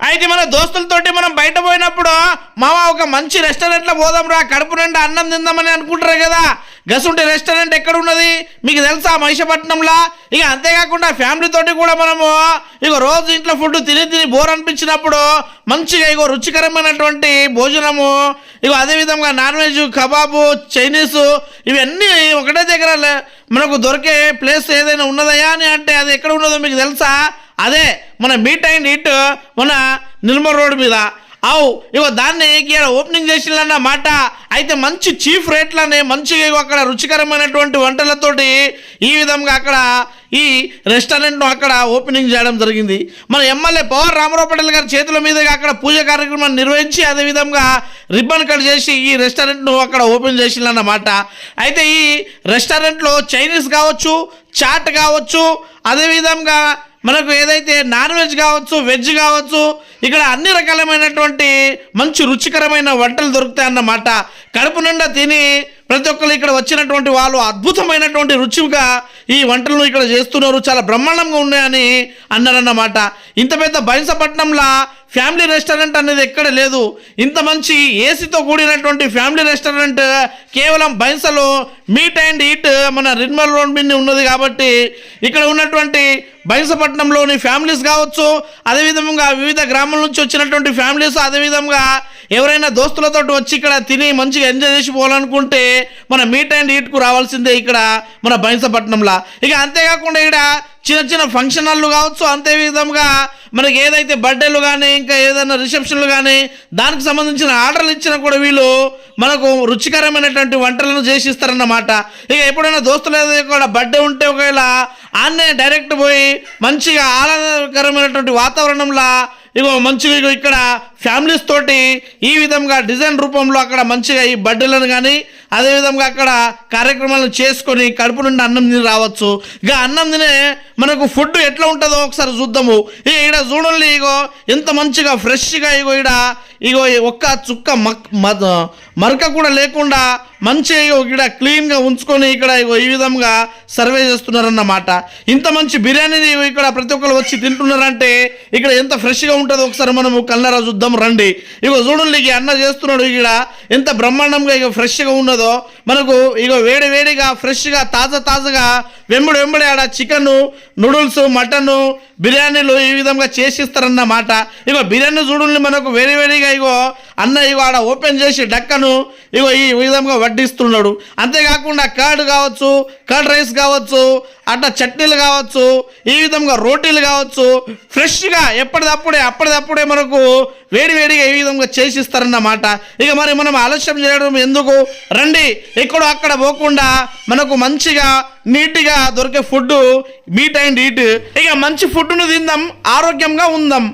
అయితే మన దోస్తులతోటి మనం బయట పోయినప్పుడు మామ ఒక మంచి రెస్టారెంట్లో పోదాం రా కడుపు నిండా అన్నం తిందామని అనుకుంటారు కదా. గసుంటి రెస్టారెంట్ ఎక్కడ ఉన్నది మీకు తెలుసా మహిషపట్నంలో ఇక అంతేకాకుండా ఫ్యామిలీ తోటి కూడా మనము ఇక రోజు ఇంట్లో ఫుడ్ తిని తిని బోర్ అనిపించినప్పుడు మంచిగా ఇగో రుచికరమైనటువంటి భోజనము ఇగో అదేవిధంగా నాన్ వెజ్ కబాబు చైనీసు ఇవన్నీ ఒకటే దగ్గర మనకు దొరికే ప్లేస్ ఏదైనా ఉన్నదయా అని అంటే అది ఎక్కడ ఉన్నదో మీకు తెలుసా? అదే మన మీట్ అండ్ ఇట్ మన నిర్మల్ రోడ్ మీద. అవు ఇగో దాన్ని ఇక్కడ ఓపెనింగ్ చేసిందన్న మాట. అయితే మంచి చీఫ్ రేట్లనే మంచిగా అక్కడ రుచికరమైనటువంటి వంటలతోటి ఈ విధంగా అక్కడ ఈ రెస్టారెంట్ను అక్కడ ఓపెనింగ్ చేయడం జరిగింది. మన ఎమ్మెల్యే పవర్ రామారావు పటేల్ గారి చేతుల మీదుగా అక్కడ పూజ కార్యక్రమాన్ని నిర్వహించి అదేవిధంగా రిబ్బన్ కట్ చేసి ఈ రెస్టారెంట్ను అక్కడ ఓపెన్ చేసిందన్నమాట అయితే ఈ రెస్టారెంట్లో చైనీస్ కావచ్చు చాట్ కావచ్చు అదేవిధంగా మనకు ఏదైతే నాన్ వెజ్ కావచ్చు వెజ్ కావచ్చు ఇక్కడ అన్ని రకాలమైనటువంటి మంచి రుచికరమైన వంటలు దొరుకుతాయి అన్నమాట కడుపు నిండా తిని ప్రతి ఒక్కరు ఇక్కడ వచ్చినటువంటి వాళ్ళు అద్భుతమైనటువంటి రుచిగా ఈ వంటలను ఇక్కడ చేస్తున్నారు. చాలా బ్రహ్మాండంగా ఉన్నాయని అన్నారన్నమాట. ఇంత పెద్ద బైన్సపట్నంలో ఫ్యామిలీ రెస్టారెంట్ అనేది ఎక్కడ లేదు. ఇంత మంచి ఏసీతో కూడినటువంటి ఫ్యామిలీ రెస్టారెంట్ కేవలం బైన్సలో మీట్ అండ్ ఈట్ మన రిన్మల్ రోడ్ మీద ఉన్నది కాబట్టి ఇక్కడ ఉన్నటువంటి బైన్సపట్నంలోని ఫ్యామిలీస్ కావచ్చు అదేవిధంగా వివిధ గ్రామాల నుంచి వచ్చినటువంటి ఫ్యామిలీస్ అదేవిధంగా ఎవరైనా దోస్తులతో వచ్చి ఇక్కడ తిని మంచిగా ఎంజాయ్ చేసి పోవాలనుకుంటే మన మీట్ అండ్ ఈట్కు రావాల్సిందే ఇక్కడ మన బైన్సపట్నంలో. ఇక అంతేకాకుండా ఇక్కడ చిన్న చిన్న ఫంక్షన్ హాల్లు కావచ్చు అంతే విధంగా మనకి ఏదైతే బర్త్డేలు కానీ ఇంకా ఏదైనా రిసెప్షన్లు కానీ దానికి సంబంధించిన ఆర్డర్లు ఇచ్చినా కూడా వీళ్ళు మనకు రుచికరమైనటువంటి వంటలను చేసి ఇస్తారన్నమాట ఇక ఎప్పుడైనా దోస్తులు ఏదైనా కూడా బర్త్డే ఉంటే ఒకవేళ ఆన్నే డైరెక్ట్ పోయి మంచిగా ఆహ్లాదకరమైనటువంటి వాతావరణంలో ఇగో మంచిగా ఇగో ఇక్కడ ఫ్యామిలీస్ తోటి ఈ విధంగా డిజైన్ రూపంలో అక్కడ మంచిగా ఈ బడ్డీలను కానీ అదేవిధంగా అక్కడ కార్యక్రమాలను చేసుకొని కడుపు నుండి అన్నం తిని రావచ్చు. ఇక అన్నం తినే మనకు ఫుడ్ ఎట్లా ఉంటుందో ఒకసారి చూద్దాము. ఇక ఇక్కడ చూడండి ఇగో ఎంత మంచిగా ఫ్రెష్గా ఇగో ఇక్కడ ఇగో ఒక్క చుక్క మక్ మరక కూడా లేకుండా మంచిగా ఇగో ఇక్కడ క్లీన్గా ఉంచుకొని ఇక్కడ ఇగో ఈ విధంగా సర్వే చేస్తున్నారన్నమాట. ఇంత మంచి బిర్యానీని ఇక్కడ ప్రతి ఒక్కరు వచ్చి తింటున్నారంటే ఇక్కడ ఎంత ఫ్రెష్గా ఉంటుందో ఒకసారి మనము కళ్ళారా చూద్దాం రండి ఇగో చూడండి ఇక అన్న చేస్తున్నాడు ఇక్కడ. ఎంత బ్రహ్మాండంగా ఇక ఫ్రెష్గా ఉన్నదో. మనకు ఇగో వేడి వేడిగా ఫ్రెష్గా తాజా తాజాగా వెంబడి వెంబడి ఆడ చికెన్ నూడిల్స్ మటన్ బిర్యానీలు ఈ విధంగా చేసిస్తారన్నమాట ఇగో బిర్యానీ చూడండి మనకు వేడి వేడిగా ఇగో అన్న ఇగో ఆడ ఓపెన్ చేసి డక్కను ఇగో ఈ విధంగా వడ్డిస్తున్నాడు. అంతేకాకుండా కర్డ్ కావచ్చు కర్డ్ రైస్ కావచ్చు అట్లా చట్నీలు కావచ్చు ఈ విధంగా రోటీలు కావచ్చు ఫ్రెష్గా ఎప్పటిదప్పుడే అప్పటిదప్పుడే మనకు వేడి వేడిగా ఈ విధంగా చేసిస్తారన్నమాట ఇక మరి మనం ఆలస్యం చేయడం ఎందుకు? రండి ఎక్కడో అక్కడ పోకుండా మనకు మంచిగా నీట్గా దొరికే ఫుడ్ మీట్ అండ్ ఈట్. ఇక మంచి ఫుడ్ ఫుడ్ను తిందాం ఆరోగ్యంగా ఉందాం